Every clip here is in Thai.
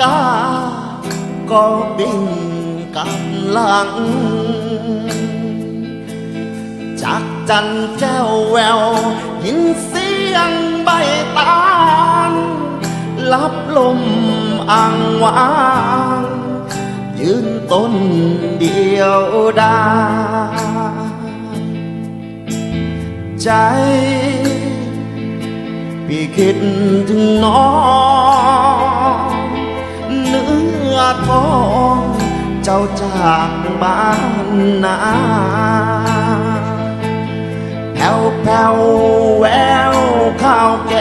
กา ก็บินกำลัง จากจันเจ้วแวว หินเสียงใบตาลรับลมอ่างวาง ยืนต้นเดียวดา ใจ พี่คิดถึงน้องางบ้านนาแผ่วแผ่วแววข้าวแก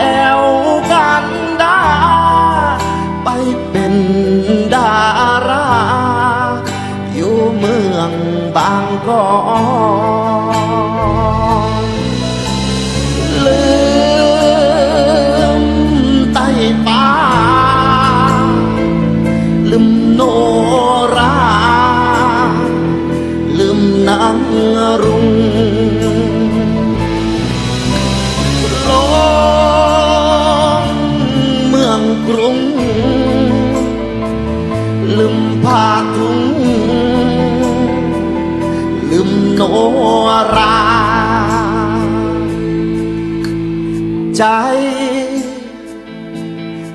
ใจ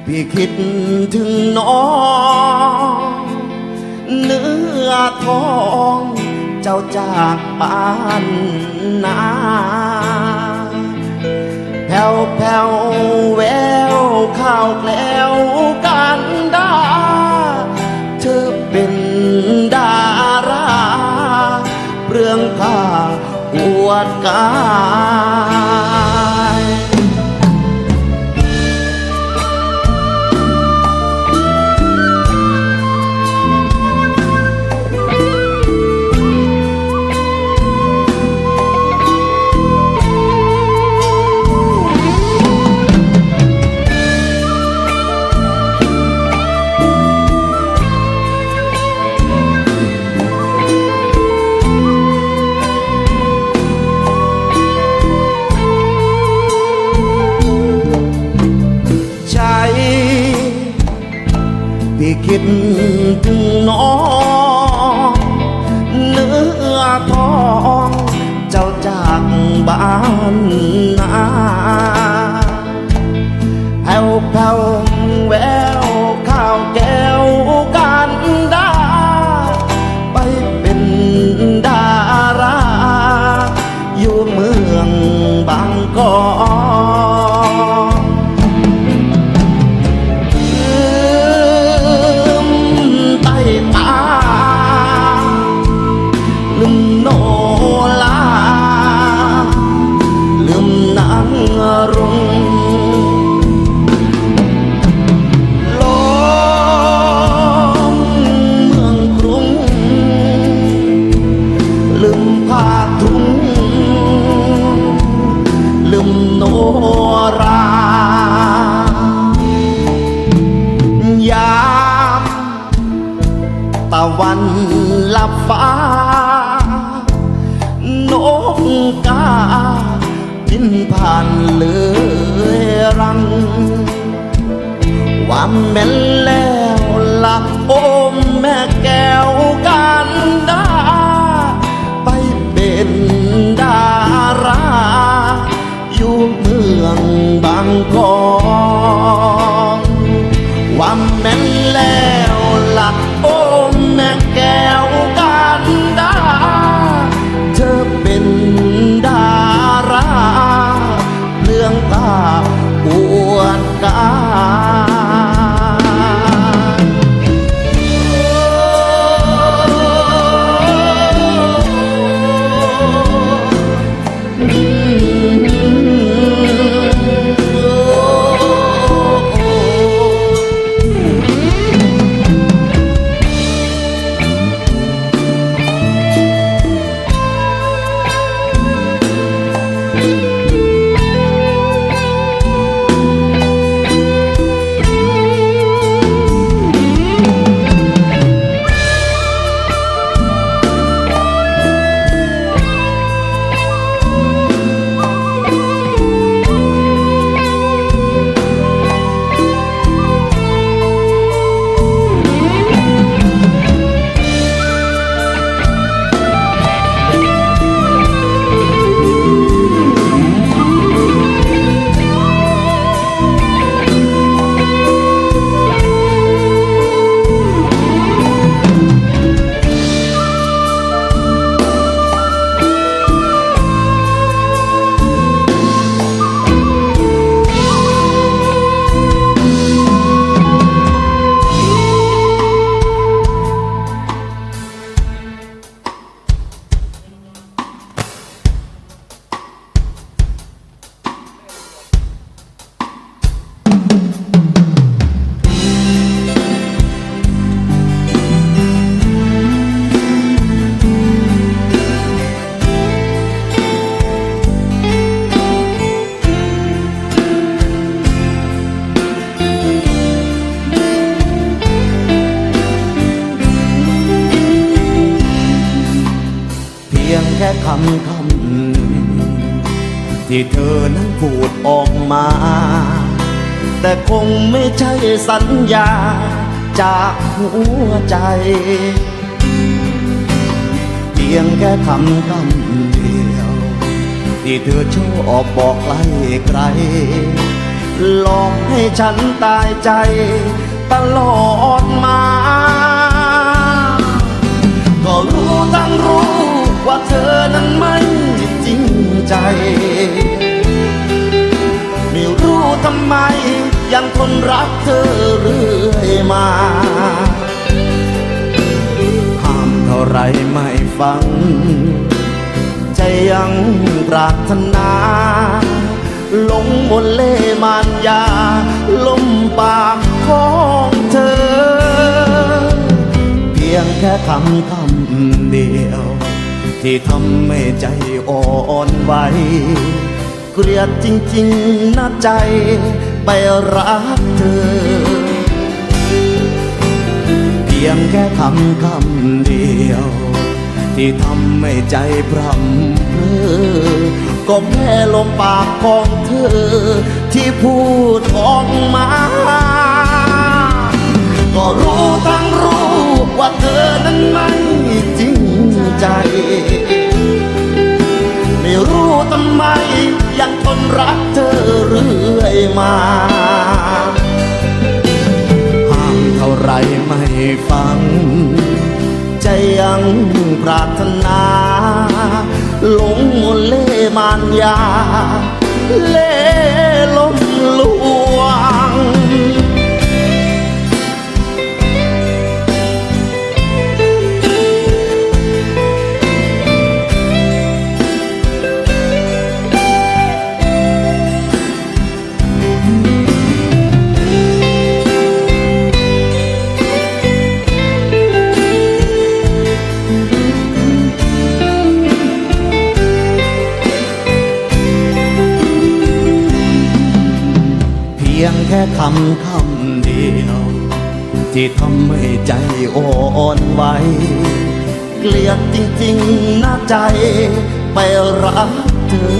พี่คิดถึงน้องเนื้อทองเจ้าจากบ้านนาแผ่วแผ่วแววข้าวแกล้วกันดาเธอเป็นดาราเปลืองผ้าอวดกา ที่เธอนั้นพูดออกมา แต่คงไม่ใช่สัญญาจากหัวใจ เพียงแค่คำคำเดียว ที่เธอชอบบอกไกลไกลหลอกให้ฉันตายใจ ตลอดมา ก็รู้ทั้งรู้ว่าเธอนั้นไม่ ใจ ไม่รู้ทำไม ยังทนรักเธอเรื่อยมาห้ามเท่าไรไม่ฟัง ใจยังปรารถนาหลงมนเล่มานยาลมปากของเธอ เพียงแค่คำคำเดียว ที่ทำให้ใจอ่อนไหวเกลียดจริงๆนะใจไปรักเธอ เพียงแค่คำคำเดียว ที่ทำให้ใจพรำเพอก็แค่ลมปากของเธอ ที่พูดออกมา ก็รู้ทั้งรู้ว่าเธอนั้นไม่จริง ใจ ไม่รู้ทำไมยังทนรักเธอเรื่อยมาห้ามเท่าไรไม่ฟัง ใจยังปรารถนาหลงมนเล่มานยา เล่ลม ที่ทำให้ใจอ่อนไหวเกลียดจริงๆนะใจไปรักเธอ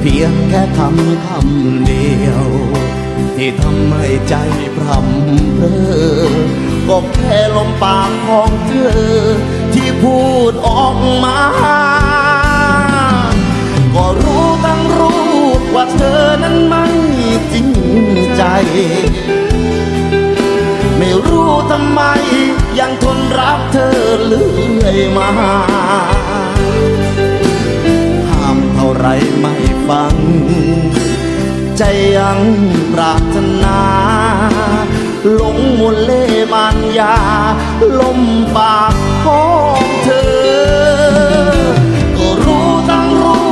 เพียงแค่คำคำเดียว ที่ทำให้ใจพรำเพอก็แค่ลมปากของเธอ ที่พูดออกมา ก็รู้ทั้งรู้ว่าเธอนั้นไม่จริง ใจ ไม่รู้ทำไม ยังทนรักเธอเรื่อยมาห้ามเท่าไรไม่ฟัง ใจยังปรารถนาหลงมนเล่มานยา ลมปากของเธอ ก็รู้ทั้งรู้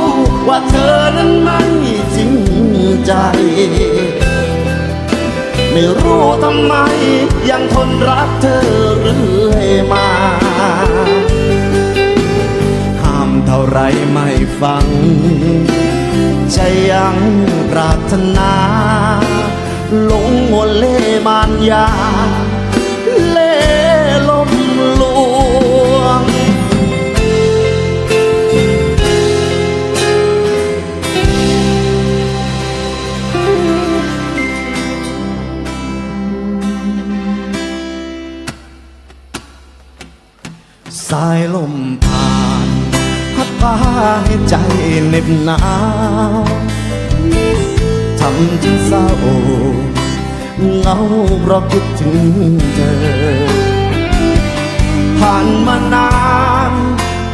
ว่าเธอนั้นไม่จริงใจ ไม่รู้ทำไม ยังทนรักเธอเรื่อยมาห้ามเท่าไรไม่ฟัง ใจยังปรารถนาหลงมนต์เล่มานยา ลมผ่านพัดพาให้ใจเหน็บหนาวทำฉันเศร้าเงาเพราะคิดถึงเธอ ผ่านมานาน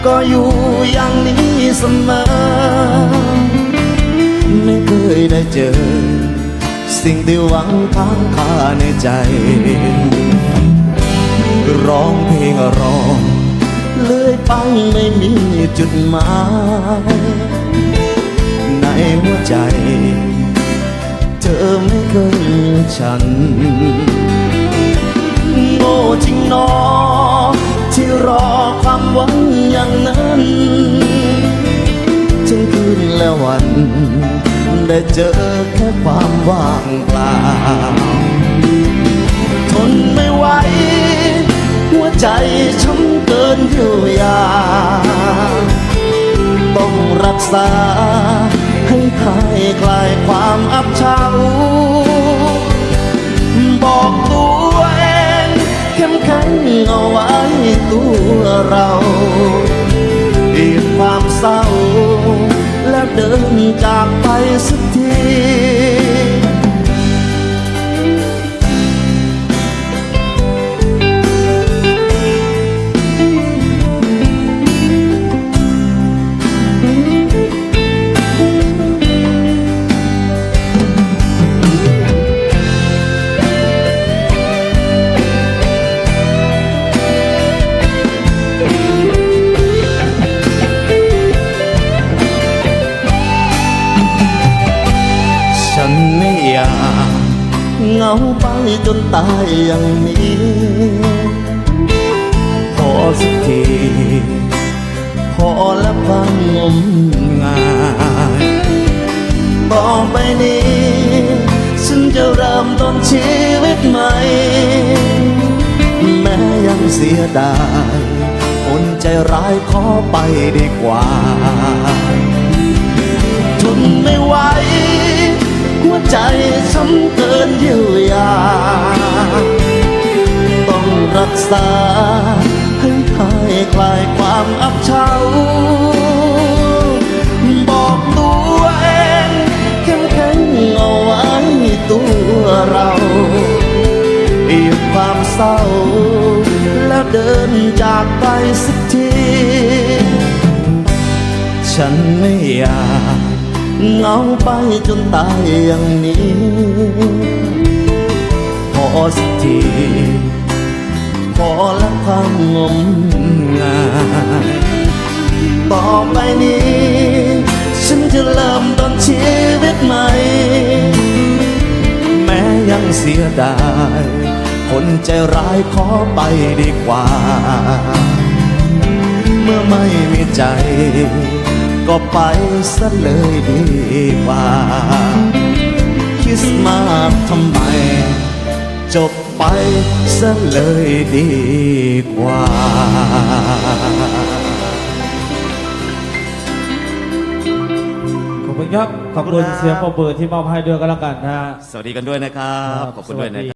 ก็อยู่อย่างนี้เสมอ ไม่เคยได้เจอ สิ่งที่หวังค้างคาในใจ ร้องเพลงร้อง เลื่อยไปไม่มีจุดหมาย ในหัวใจ เธอไม่เคยมีฉัน โง่จริงนอ ที่รอความหวังอย่างนั้นทั้งคืนและวัน ได้เจอแค่ความว่างเปล่า ทนไม่ไหว ใจช้ำเกินเยียวยา ต้องรักษา ให้คลายคลายความอับเฉาบอกตัวเองเข้มแข็งเอาไว้ตัวเราอีกความเศร้า แล้วเดินจากไปสักทีาไปจนตายอย่างนี้พอสักทีพอแล้วความงมงายต่อไปนี้ ฉันจะเริ่มต้นชีวิตใหม่ แม้ยังเสียดายคนใจร้ายขอไปดีกว่า ทนไม่ไหว หัวใจช้ำเกินเยียวยา ต้องรักษาให้หายคลายความอับเฉาบอกตัวเองเข้มแข็งเอาไว้ตัวเราอีกความเศร้า แล้วเดินจากไปสักที ฉันไม่อยาก เงาไปจนตายอย่างนี้พอสักทีพอแล้วความงมงายต่อไปนี้ ฉันจะเริ่มต้นชีวิตใหม่ แม้ยังเสียดาย คนใจร้ายขอไปดีกว่า เมื่อไม่มีใจ ก็ไปซะเลยดีกว่าคิดมากทำไม จบไปซะเลยดีกว่าขอบคุณครับ ขอบคุณเสียงปรบมือที่มอบให้ด้วยก็แล้วกันนะฮะ สวัสดีกันด้วยนะครับ ขอบคุณด้วยนะครับ